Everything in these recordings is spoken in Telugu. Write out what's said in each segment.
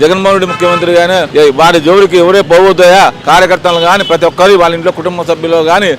జగన్మోహన్ రెడ్డి ముఖ్యమంత్రి గానీ వారి జోడికి ఎవరే పోవద్దాయా కార్యకర్తలు కానీ ప్రతి ఒక్కరు వాళ్ళ ఇంట్లో కుటుంబ సభ్యులు కానీ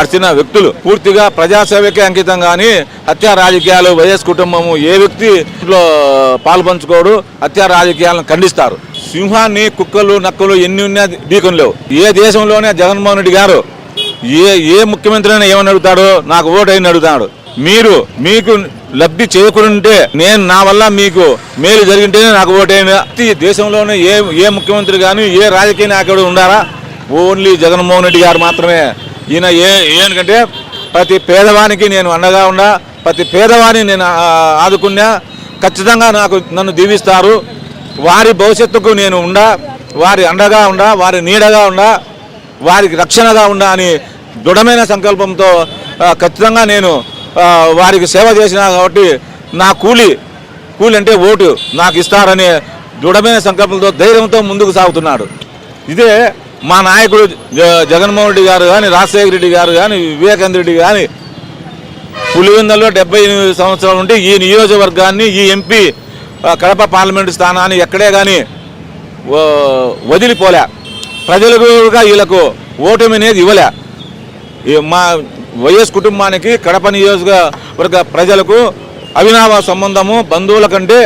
అర్చిన వ్యక్తులు. పూర్తిగా ప్రజాసేవకే అంకితం కానీ హత్యా రాజకీయాలు వైఎస్ కుటుంబము ఏ వ్యక్తి ఇంట్లో పాల్పంచుకోడు హత్యా రాజకీయాలను ఖండిస్తారు. సింహాన్ని కుక్కలు నక్కలు ఎన్ని ఉన్నా దీకం లేవు ఏ దేశంలోనే జగన్మోహన్ రెడ్డి గారు ఏ ఏ ముఖ్యమంత్రి అయినా ఏమని అడుగుతాడో నాకు ఓటు అయిన అడుగుతాడు. మీరు మీకు లబ్ధి చేయకుంటే నేను నా వల్ల మీకు మేలు జరిగింటేనే నాకు ఓటైన ప్రతి దేశంలోనే ఏ ఏ ముఖ్యమంత్రి కానీ ఏ రాజకీయ నాయకుడు ఉండారా ఓన్లీ జగన్మోహన్ రెడ్డి గారు మాత్రమే. ఈయన ఏ ఏంటంటే ప్రతి పేదవానికి నేను అండగా ఉన్నా ప్రతి పేదవాని నేను ఆదుకున్నా ఖచ్చితంగా నాకు నన్ను దీవిస్తారు. వారి భవిష్యత్తుకు నేను ఉండా వారి అండగా ఉండా వారి నీడగా ఉండా వారికి రక్షణగా ఉండా అని దృఢమైన సంకల్పంతో ఖచ్చితంగా నేను వారికి సేవ చేసిన కాబట్టి నా కూలి కూలి అంటే ఓటు నాకు ఇస్తారనే దృఢమైన సంకల్పంతో ధైర్యంతో ముందుకు సాగుతున్నాడు. ఇదే మా నాయకుడు జ- జగన్మోహన్ రెడ్డి గారు కానీ రాజశేఖర రెడ్డి గారు కానీ వివేకానంద రెడ్డి కానీ పులివెందులో డెబ్బై ఎనిమిది సంవత్సరాల నుండి ఈ నియోజకవర్గాన్ని ఈ ఎంపీ కడప పార్లమెంటు స్థానాన్ని ఎక్కడే కానీ వదిలిపోలే. ప్రజలకు వీళ్ళకు ఓటమి అనేది ఇవ్వలే. మా వైఎస్ కుటుంబానికి కడప నియోజకవర్గ ప్రజలకు అవినావ సంబంధము బంధువుల కంటే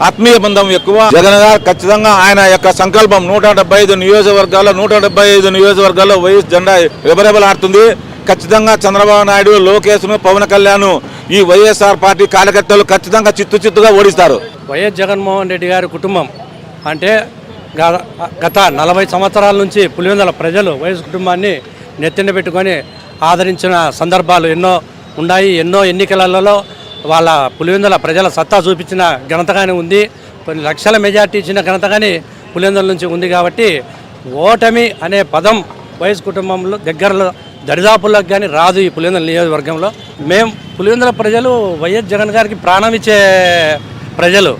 ఆత్మీయ బంధం ఎక్కువ. జగన్ గారు ఖచ్చితంగా ఆయన యొక్క సంకల్పం నూట డెబ్బై ఐదు నియోజకవర్గాల్లో నూట డెబ్బై ఐదు నియోజకవర్గాల్లో వైఎస్ జెండా రెబరెబలాడుతుంది. ఖచ్చితంగా చంద్రబాబు నాయుడు లోకేష్ను పవన్ కళ్యాణ్ ఈ వైఎస్ఆర్ పార్టీ కార్యకర్తలు ఖచ్చితంగా చిత్తు చిత్తుగా ఓడిస్తారు. వైఎస్ జగన్మోహన్ రెడ్డి గారి కుటుంబం అంటే గ- గత నలభై సంవత్సరాల నుంచి పులివెందుల ప్రజలు వైఎస్ కుటుంబాన్ని నెత్తిన పెట్టుకొని ఆదరించిన సందర్భాలు ఎన్నో ఉన్నాయి. ఎన్నో ఎన్నికలలో వాళ్ళ పులివెందుల ప్రజల సత్తా చూపించిన ఘనతగానే ఉంది. కొన్ని లక్షల మెజార్టీ ఇచ్చిన ఘనతగానే పులివెందుల నుంచి ఉంది కాబట్టి ఓటమి అనే పదం వయసు కుటుంబంలో దగ్గరలో దరిదాపులకు కానీ రాదు ఈ పులివెందుల నియోజకవర్గంలో. మేము పులివెందుల ప్రజలు వైఎస్ జగన్ గారికి ప్రాణం ఇచ్చే ప్రజలు.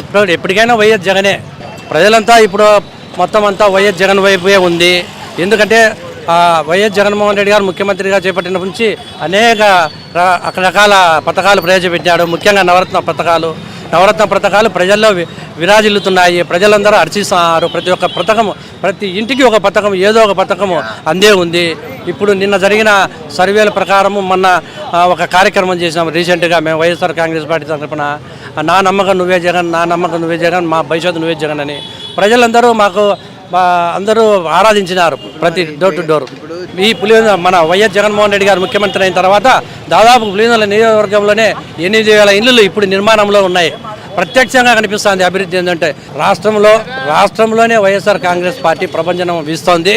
ఎప్పుడు ఎప్పటికైనా వైఎస్ జగనే. ప్రజలంతా ఇప్పుడు మొత్తం అంతా వైఎస్ జగన్ వైపే ఉంది. ఎందుకంటే వైఎస్ జగన్మోహన్ రెడ్డి గారు ముఖ్యమంత్రిగా చేపట్టినప్పటి నుంచి అనేక రకరకాల పథకాలు ప్రవేశపెట్టాడు. ముఖ్యంగా నవరత్న పథకాలు. నవరత్న పథకాలు ప్రజల్లో విరాజిల్లుతున్నాయి. ప్రజలందరూ అర్చిస్తున్నారు ప్రతి ఒక్క పథకం ప్రతి ఇంటికి ఒక పథకం ఏదో ఒక పథకము అందే ఉంది. ఇప్పుడు నిన్న జరిగిన సర్వేల ప్రకారము మొన్న ఒక కార్యక్రమం చేసినాం రీసెంట్గా మేము వైఎస్ఆర్ కాంగ్రెస్ పార్టీ తరఫున నా నమ్మకం నువ్వే జగన్ నా నమ్మకం నువ్వే జగన్ మా భవిష్యత్తు నువ్వే జగన్ అని. ప్రజలందరూ మాకు అందరూ ఆరాధించినారు ప్రతి డోర్ టు డోర్ ఈ పులివెందుల మన వైఎస్ జగన్మోహన్ రెడ్డి గారు ముఖ్యమంత్రి అయిన తర్వాత దాదాపు పులివెందుల నియోజకవర్గంలోనే ఎనిమిది వేల ఇళ్ళు ఇప్పుడు నిర్మాణంలో ఉన్నాయి. ప్రత్యక్షంగా కనిపిస్తుంది అభివృద్ధి ఏంటంటే రాష్ట్రంలో రాష్ట్రంలోనే వైఎస్ఆర్ కాంగ్రెస్ పార్టీ ప్రపంచం వీస్తోంది.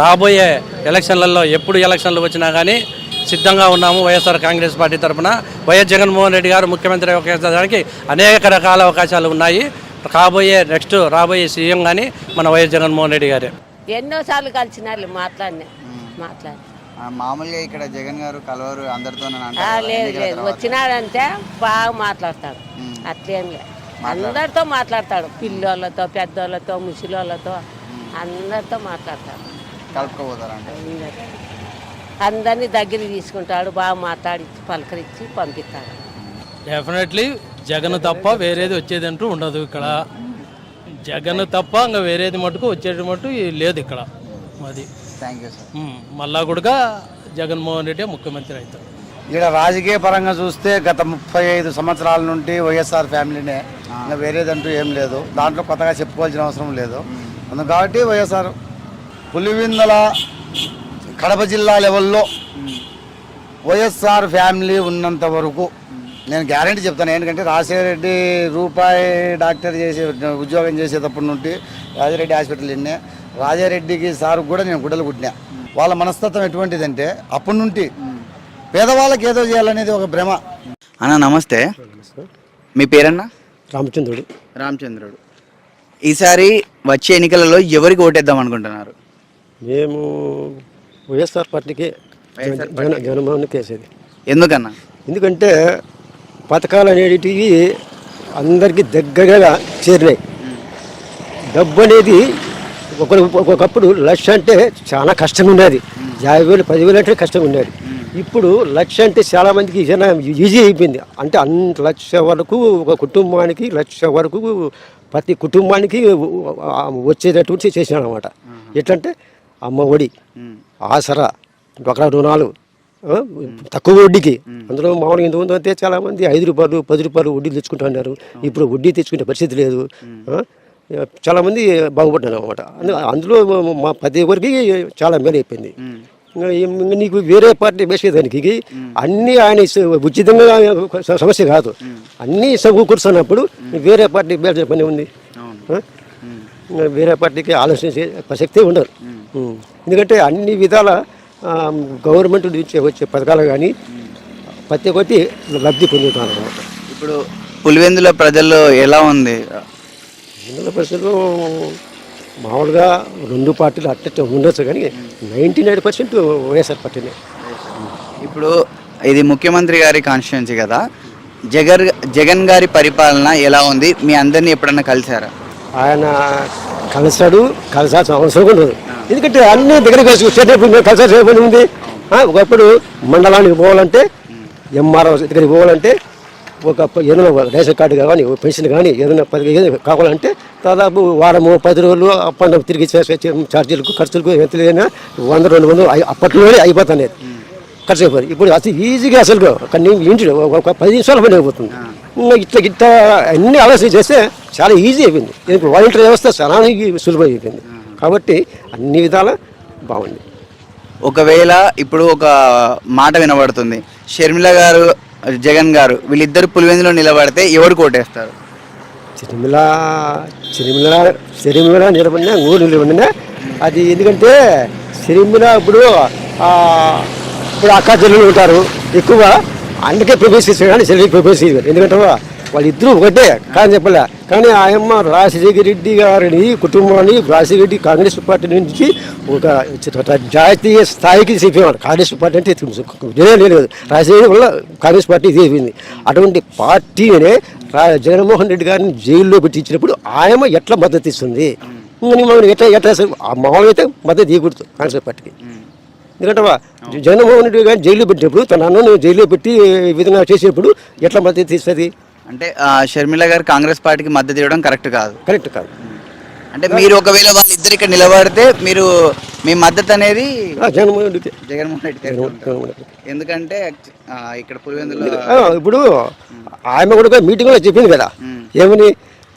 రాబోయే ఎలక్షన్లలో ఎప్పుడు ఎలక్షన్లు వచ్చినా కానీ సిద్ధంగా ఉన్నాము వైఎస్ఆర్ కాంగ్రెస్ పార్టీ తరఫున వైఎస్ జగన్మోహన్ రెడ్డి గారు ముఖ్యమంత్రి అవకాశానికి అనేక రకాల అవకాశాలు ఉన్నాయి. కాబోయే నెక్స్ట్ రాబోయే సీఎం కానీ మన వైఎస్ జగన్మోహన్ రెడ్డి గారే. ఎన్నోసార్లు కలిసినారు మాట్లాడినా మాట్లాడి ఆ, మామూలుగా ఇక్కడ జగన్ గారు కలవరు అందరితో లేదు లేదు. వచ్చినాడంటే బాగా మాట్లాడతాడు. అట్లేం లేదు. అందరితో మాట్లాడతాడు. పిల్లోళ్ళతో పెద్దోళ్ళతో ముసలోళ్ళతో అందరితో మాట్లాడతాడు. కలుపుకోపోతారంట. అందరినీ దగ్గరికి తీసుకుంటాడు బాగా మాట్లాడి పలకరించి పంపిస్తాడు. డెఫినెట్లీ జగన్ తప్ప వేరేది వచ్చేది అంటూ ఉండదు ఇక్కడ. జగన్ తప్ప ఇంకా వేరేది మటుకు వచ్చేది మటుకు లేదు ఇక్కడ అది థ్యాంక్ యూ సార్ ఉమ్, మళ్ళా కూడా జగన్మోహన్ రెడ్డి ముఖ్యమంత్రి అవుతారు. ఇక్కడ రాజకీయ పరంగా చూస్తే గత ముప్పై ఐదు సంవత్సరాల నుండి వైఎస్ఆర్ ఫ్యామిలీనే. ఇంకా వేరేదంటూ ఏం లేదు. దాంట్లో కొత్తగా చెప్పుకోవాల్సిన అవసరం లేదు. అందుకు కాబట్టి వైఎస్ఆర్ పులివెందుల కడప జిల్లా లెవెల్లో వైఎస్ఆర్ ఫ్యామిలీ ఉన్నంత వరకు నేను గ్యారంటీ చెప్తాను. ఎందుకంటే రాజశేఖర రెడ్డి రూపాయి డాక్టర్ చేసే ఉద్యోగం చేసేటప్పటి నుండి రాజారెడ్డి హాస్పిటల్ విన్నా రాజారెడ్డికి సార్ కూడా నేను గుడ్డలు కుట్టినా. వాళ్ళ మనస్తత్వం ఎటువంటిదంటే అప్పటి నుండి పేదవాళ్ళకి ఏదో చేయాలనేది ఒక భ్రమ. అన్న నమస్తే. మీ పేరన్నా? రామచంద్రుడు. రామచంద్రుడు. ఈసారి వచ్చే ఎన్నికలలో ఎవరికి ఓటేద్దాం అనుకుంటున్నారు? మేము వైఎస్ఆర్ పార్టీకి జగన్ జగన్మోహన్ కేసేది. ఎందుకన్నా? ఎందుకంటే పథకాలు అనేటివి అందరికీ దగ్గరగా చేరినాయి. డబ్బు అనేది ఒక ఒకప్పుడు లక్ష అంటే చాలా కష్టంగా ఉండేది యాభై వేలు పదివేలు అంటే కష్టంగా ఉండేది ఇప్పుడు లక్ష అంటే చాలా మందికి ఈజీ అయిపోయింది. అంటే అంత లక్ష వరకు ఒక కుటుంబానికి లక్ష వరకు ప్రతి కుటుంబానికి ఆ, వచ్చేటటువంటి చేసినాడు అనమాట ఎట్లంటే అమ్మ ఒడి ఆసరా డొకరా రుణాలు తక్కువ వడ్డీకి. అందులో మామూలుగా ఇంతకుముందు అయితే చాలా మంది ఐదు రూపాయలు పది రూపాయలు వడ్డీ తెచ్చుకుంటా ఉన్నారు. ఇప్పుడు వడ్డీ తెచ్చుకునే పరిస్థితి లేదు. చాలా మంది బాగుపడ్డారు అనమాట అందులో మా ప్రతి ఒక్కరికి చాలా మేలు అయిపోయింది. నీకు వేరే పార్టీ వేసేదానికి అన్ని ఆయన ఉచితంగా సమస్య కాదు. అన్ని సమకూర్చున్నప్పుడు వేరే పార్టీ వేసే పని ఉంది. వేరే పార్టీకి ఆలోచించే ప్రసక్తే ఉండదు. ఎందుకంటే అన్ని విధాల గవర్నమెంట్ నుంచి వచ్చే పథకాలు కానీ ప్రతి ఒక్కటి లబ్ధి పొందుతారు. అనమాట ఇప్పుడు పులివెందుల ప్రజల్లో ఎలా ఉంది? ఎన్నికల పరిస్థితులు మామూలుగా రెండు పార్టీలు అట్ట ఉండొచ్చు కానీ నైంటీ నైన్ పర్సెంట్ వైఎస్ఆర్ పార్టీనే. ఇప్పుడు ఇది ముఖ్యమంత్రి గారి కాన్స్టిట్యున్సీ కదా. జగన్ జగన్ గారి పరిపాలన ఎలా ఉంది? మీ అందరినీ ఎప్పుడన్నా కలిసారా ఆయన కలిసాడు కలిసాల్సిన అవసరం ఉండదు ఎందుకంటే అన్ని దగ్గరికి కలిసి వచ్చేటప్పుడు మేము ఉంది. ఒకప్పుడు మండలానికి పోవాలంటే ఎంఆర్ఓ దగ్గరికి పోవాలంటే ఒక ఏదైనా రేషన్ కార్డు కానీ పెన్షన్ కానీ ఏదైనా పది ఏదైనా కావాలంటే దాదాపు వారము పది రోజులు అప్పటి తిరిగి చేసే ఛార్జీలకు ఖర్చులకు ఎంత లేదైనా వంద రెండు వందలు అయి- అప్పట్లోనే అయిపోతుంది ఖర్చు అయిపోయింది ఇప్పుడు అసలు ఈజీగా అసలు కానీ ఇంటి ఒక పది నిమిషాల పని అయిపోతుంది. ఇంకా ఇట్లా ఇట్లా అన్ని ఆలోచన చేస్తే చాలా ఈజీ అయిపోయింది. వాలంటీర్ వ్యవస్థ చాలా సులభం అయిపోయింది కాబట్టి అన్ని విధాలా బాగుంది. ఒకవేళ ఇప్పుడు ఒక మాట వినబడుతుంది. షర్మిల గారు జగన్ గారు వీళ్ళిద్దరు పులివెందులో నిలబడితే ఎవరు కోటేస్తారు? చిరిమిల చిరిమిల చిరిమిల నిలబడినా ఊరు నిలబడినా అది ఎందుకంటే చిరిమిల ఇప్పుడు ఇప్పుడు అక్క చెల్లెలు ఉంటారు ఎక్కువ. అందుకే ప్రపోజ్ చేశారు కానీ చెల్లి ప్రపోజ్ చేయరు ఎందుకంటే వాళ్ళిద్దరూ ఒకటే. కానీ చెప్పలే. కానీ ఆయమ్మ రాజశేఖర రెడ్డి గారిని కుటుంబాన్ని రాజశేఖర రెడ్డి కాంగ్రెస్ పార్టీ నుంచి ఒక జాతీయ స్థాయికి చెప్పేవాడు కాంగ్రెస్ పార్టీ అంటే వేరే లేదు. రాజశేఖర వల్ల కాంగ్రెస్ పార్టీ ఇది అయిపోయింది. అటువంటి పార్టీనే రా- జగన్మోహన్ రెడ్డి గారిని జైల్లో పెట్టి ఇచ్చినప్పుడు ఆయమ్మ ఎట్లా మద్దతు ఇస్తుంది? మనం ఎట్లా ఎట్లా మామూలు ఆ అయితే మద్దతు ఇవ్వకూడదు కాంగ్రెస్ పార్టీకి. ఎందుకంటే జగన్మోహన్ రెడ్డి గారిని జైల్లో పెట్టినప్పుడు తన అన్నను జైల్లో పెట్టి విధంగా చేసినప్పుడు ఎట్లా మద్దతు ఇస్తుంది? అంటే ఆ, షర్మిల గారు కాంగ్రెస్ పార్టీకి మద్దతు ఇవ్వడం కరెక్ట్ కాదు. కరెక్ట్ కాదు. అంటే మీరు ఒకవేళ వాళ్ళిద్దరు ఇక్కడ నిలబడితే మీరు మీ మద్దతు అనేది ఆ, జగన్మోహన్ రెడ్డికి జగన్మోహన్ రెడ్డి గారికి ఉంటుంది. ఎందుకంటే ఆ, ఇక్కడ పులివెందులో ఆ, ఇప్పుడు ఆమె కూడా మీటింగ్లో చెప్పింది కదా. ఏమని?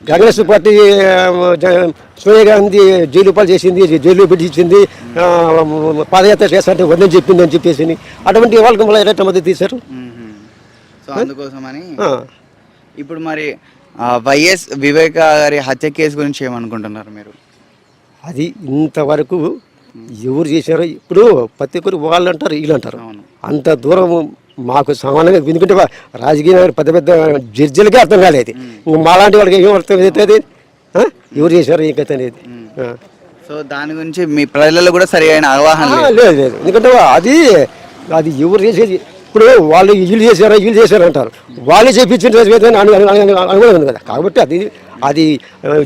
కాంగ్రెస్ పార్టీ ఆ, జ- సోనియా గాంధీ జైలు పాలు చేసింది జైలు పెట్టి ఇచ్చింది ఆ, పాదయాత్ర చేస్తారంటే వద్దని చెప్పింది అని చెప్పేసి అటువంటి వాళ్ళకి మళ్ళీ ఎట్లా మద్దతు తీశారు మ్మ్. సో అందుకోసమని ఆ, ఇప్పుడు మరి వైఎస్ వివేక గారి హత్య కేసు గురించి ఏమనుకుంటున్నారు మీరు? అది ఇంతవరకు ఎవరు చేశారో ఇప్పుడు ప్రతి ఒక్కరు వాళ్ళు అంటారు వీళ్ళు అంటారు. అంత దూరం మాకు సమానంగా ఎందుకంటే రాజకీయ నాయకులు పెద్ద పెద్ద జడ్జిలకే అర్థం కాలేదు. మాలాంటి వాళ్ళకి ఏం అర్థం అవుతుంది? ఎవరు చేశారు ఏం కథ అనేది. సో దాని గురించి మీ ప్రజలలో కూడా సరైన అవగాహన ఆ, లేదు. లేదు లేదు. ఎందుకంటే అది అది ఎవరు చేసేది? ఇప్పుడు వాళ్ళు వీళ్ళు చేశారా వీళ్ళు చేశారు అంటారు. వాళ్ళే చేపించిన అనుభవం ఉంది కదా. కాబట్టి అది అది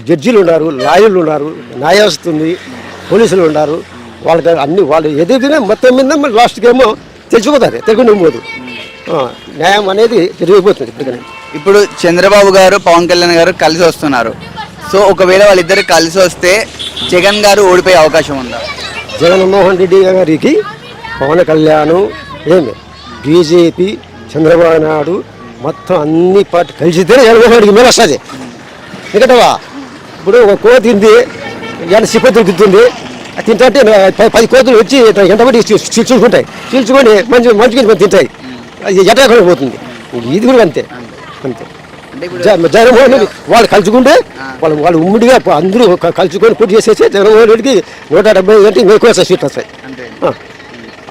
జడ్జిలు ఉన్నారు లాయర్లు ఉన్నారు న్యాయవ్యవస్థ ఉంది పోలీసులు ఉన్నారు. వాళ్ళకి అన్ని వాళ్ళు ఎదుగునే మొత్తం మీద లాస్ట్కి ఏమో తెలిసిపోతుంది తెలుగుని పోదు. న్యాయం అనేది జరిగిపోతుంది ఇప్పటికనే. ఇప్పుడు చంద్రబాబు గారు పవన్ కళ్యాణ్ గారు కలిసి వస్తున్నారు. సో ఒకవేళ వాళ్ళిద్దరు కలిసి వస్తే జగన్ గారు ఓడిపోయే అవకాశం ఉందా? జగన్మోహన్ రెడ్డి గారికి పవన్ కళ్యాణ్ ఏమి? బీజేపీ చంద్రబాబు నాయుడు మొత్తం అన్ని పార్టీ కలిసితేనే జగన్మోహన్ రెడ్డికి మేలు వస్తుంది. ఎందుకంటే ఇప్పుడు ఒక కోతి ఉంది ఎంత సిప్ప అది తింటే పది కోతులు వచ్చి ఎంతబడి చీల్చుకుంటాయి చీల్చుకొని మంచి మంచిగా మంచి తింటాయి. అది ఎట్లా పోతుంది. ఇది కూడా అంతే అంతే. జగన్మోహన్ రెడ్డి వాళ్ళు కలుసుకుంటే వాళ్ళు వాళ్ళు ఉమ్మడిగా అందరూ క- కలుసుకొని పూర్తి చేసేసి జగన్మోహన్ రెడ్డికి నూట డెబ్బై ఇంకా ఎక్కువ వస్తాయి సీట్లు వస్తాయి.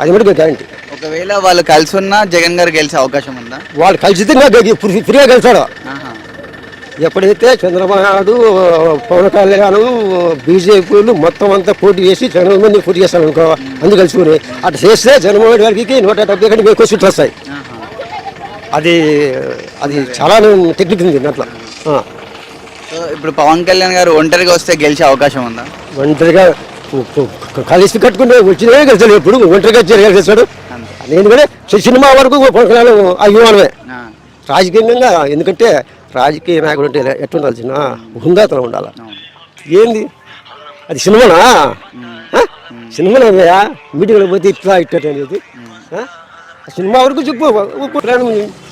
అది మటుకు గ్యారంటీ. ఒకవేళ వాళ్ళు కలిసి ఉన్నా జగన్ గారు గెలిచే అవకాశం ఉందా? వాళ్ళు ఫ్రీ- ఫ్రీగా గెలిచాడు. ఎప్పుడైతే చంద్రబాబు నాయుడు పవన్ కళ్యాణ్ బీజేపీలు మొత్తం అంతా పోటీ చేసి జగన్మోహన్ రెడ్డి పోటీ చేస్తాను అనుకో అందుకు కలుసుకుని అటు చేస్తే జగన్మోహన్ రెడ్డి గారికి నూట డెబ్బై కంటే ఎక్కువ సీట్లు వస్తాయి. అది అది చాలా టెక్నిక్ ఉంది. సో ఇప్పుడు పవన్ కళ్యాణ్ గారు ఒంటరిగా వస్తే గెలిచే అవకాశం ఉందా? ఒంటరిగా కలిసి కట్టుకుంటే వచ్చినే గెలిచాడు ఎప్పుడు ఒంటరిగా వచ్చి సి- సినిమా వరకు కొనసాగాను అభిమానమే. రాజకీయంగా ఎందుకంటే రాజకీయ నాయకుడు అంటే ఎట్లా ఉండాలి చిన్న హుందాతనం ఉండాలి? ఏంది? అది సినిమానా? ఆ? సినిమానా అన్నయ్య మీటింగ్లో పోతే ఇట్లా ఇట్లా అనేది. సినిమా వరకు చెప్పు.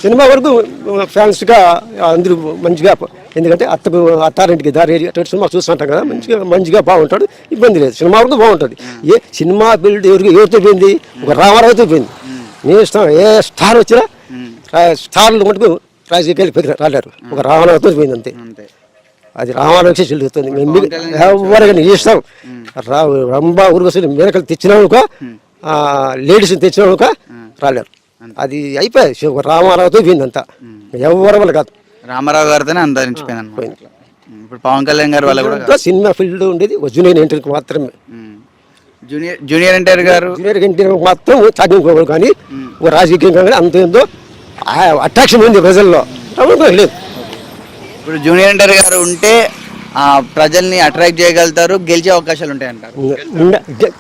సినిమా వరకు ఫ్యాన్స్గా అందరూ మంచిగా ఎందుకంటే అత్తకు అత్తారింటికి దారి అటువంటి సినిమా చూస్తుంటాం కదా. మంచిగా మంచిగా బాగుంటాడు. ఇబ్బంది లేదు. సినిమా వరకు బాగుంటుంది. ఏ సినిమా బిల్డ్ ఎవరికి ఎవరితో పోయింది ఒక రామారావుతో పోయింది నీ ఇష్టం ఏ స్టార్ వచ్చినా స్టార్లు మటుకు రాజకీయాలు పెరిగి రాలేరు. ఒక రామారావుతో పోయింది అంతే. అది రామారావుకి చెల్లుతుంది ఎవరికి నీ ఇష్టం. రా రంభ ఉరుగసుని మేరకలు తెచ్చినానుక లేడీస్ని తెచ్చినానుక రాలేరు. అది అయిపోయాయి రామారావుతో పోయింది అంతా ఎవరి వల్ల కాదు. రామారావు గారితోనే అంతరించిపోయింది ఇప్పుడు పవన్ కళ్యాణ్ గారి వల్ల కూడా సినిమా ఫీల్డ్ ఉండేది ఒక జూనియర్ ఎన్టీఆర్కి మాత్రమే. జూనియర్ జూనియర్ ఎన్టీఆర్ గారు? జూనియర్ ఎన్టీఆర్ మాత్రం చాటింగ్ కానీ ఒక రాజకీయంగా కానీ అంత ఏందో అట్రాక్షన్ ఉంది ప్రజల్లో. లేదు. ఇప్పుడు జూనియర్ ఎన్టీఆర్ గారు ఉంటే ఆ, ప్రజల్ని అట్రాక్ట్ చేయగలుగుతారు గెలిచే అవకాశాలు ఉంటాయి అంటారు ఉండ- గె-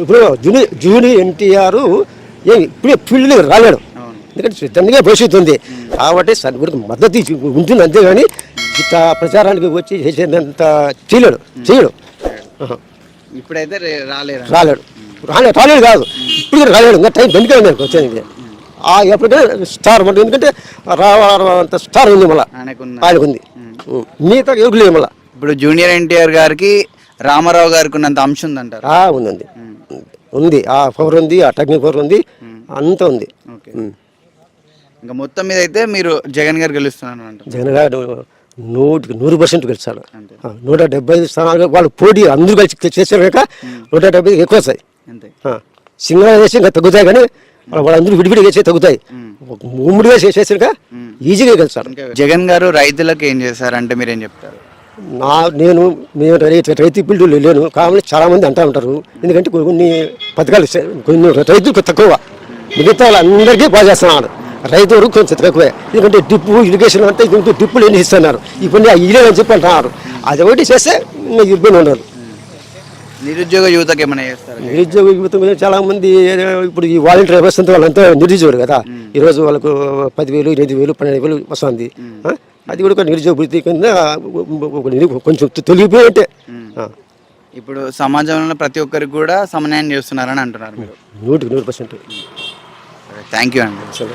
ఇప్పుడు జూనియర్ జూనియర్ ఎన్టీఆర్ ఇప్పుడే ఫీల్డ్ రాలేడు. ఎందుకంటే సిద్ధంగా భవిష్యత్తు ఉంది. కాబట్టి సద్గురికి మద్దతు ఉంటుంది అంతేగాని ప్రచారానికి వచ్చి చేసేంత చేయలేడు. చేయడు. ఇప్పుడైతే రాలేరు రాలేడు. రాలేడు రాలేడు కాదు. ఇప్పుడు రాలేడు. ఇంకా టైం ఉంది ఆయనకు వచ్చేది? ఎప్పటికైనా స్టార్ మరి ఎందుకంటే అంత స్టార్ ఉంది మళ్ళీ. ఆయనకు ఉంది మిగతా ఎవరు లేదు మళ్ళీ. ఇప్పుడు జూనియర్ ఎన్టీఆర్ గారికి రామారావు గారికి ఉన్నంత అంశం ఉందంటారు ఆ ఉంది ఆ పవర్ ఉంది ఆ టెక్నిక్ పవర్ ఉంది అంతా ఉంది. ఇంకా మొత్తం మీద అయితే మీరు జగన్ గారు గెలుస్తున్నాను జగన్ గారు నూటికి నూరు పర్సెంట్ గెలిచాడు ఆ, నూట డెబ్బై ఐదు స్థానాలు వాళ్ళు పోటీ అందరూ కలిసి చేశారు కనుక నూట డెబ్బై ఐదు ఎక్కువ వస్తాయి సింగల్ చేసి ఇంకా తగ్గుతాయి కానీ వాళ్ళ- వాళ్ళందరూ విడివిడిగా చేసి తగ్గుతాయి. ఉమ్మడిగా చేసేసాక ఈజీగా గెలిచాడు ఇంకా జగన్ గారు రైతులకు ఏం చేశారు అంటే మీరేం చెప్తారు? నా నేను నేను రైతు రైతు ఫీల్డ్లో లేను. కాబట్టి చాలా మంది అంటూ ఉంటారు. ఎందుకంటే కొన్ని- కొన్ని పథకాలు ఇస్తాయి. కొన్ని రైతులకు తక్కువ. మిగతా వాళ్ళందరికీ బాగా చేస్తున్నాడు. రైతు వరకు కొంచెం తక్కువే. ఎందుకంటే డిప్పు ఇరిగేషన్ అంతా ఇంకొక డిప్పులు ఎన్ని ఇస్తున్నారు. ఇప్పుడు అని చెప్పి అంటున్నారు. అది ఒకటి చేస్తే ఇబ్బంది ఉండదు. నిరుద్యోగ యువతకి ఏమైనా చేస్తారు? నిరుద్యోగ యువత మీద చాలా మంది ఇప్పుడు ఈ వాలంటీర్ వ్యవస్థ అంతా వాళ్ళంతా నిరుద్యోగులు కదా. ఈరోజు వాళ్ళకు పదివేలు ఎనిమిది వేలు పన్నెండు వేలు వస్తుంది? అది కూడా ఒక నిరుద్యోగ వృత్తి కింద కొంచెం తొలిగిపోయి అంటే. ఇప్పుడు సమాజంలో ప్రతి ఒక్కరికి కూడా సమన్వయం చేస్తున్నారని అంటున్నారు మీరు. నూటికి నూరు పర్సెంట్. థ్యాంక్ యూ అండి. సరే.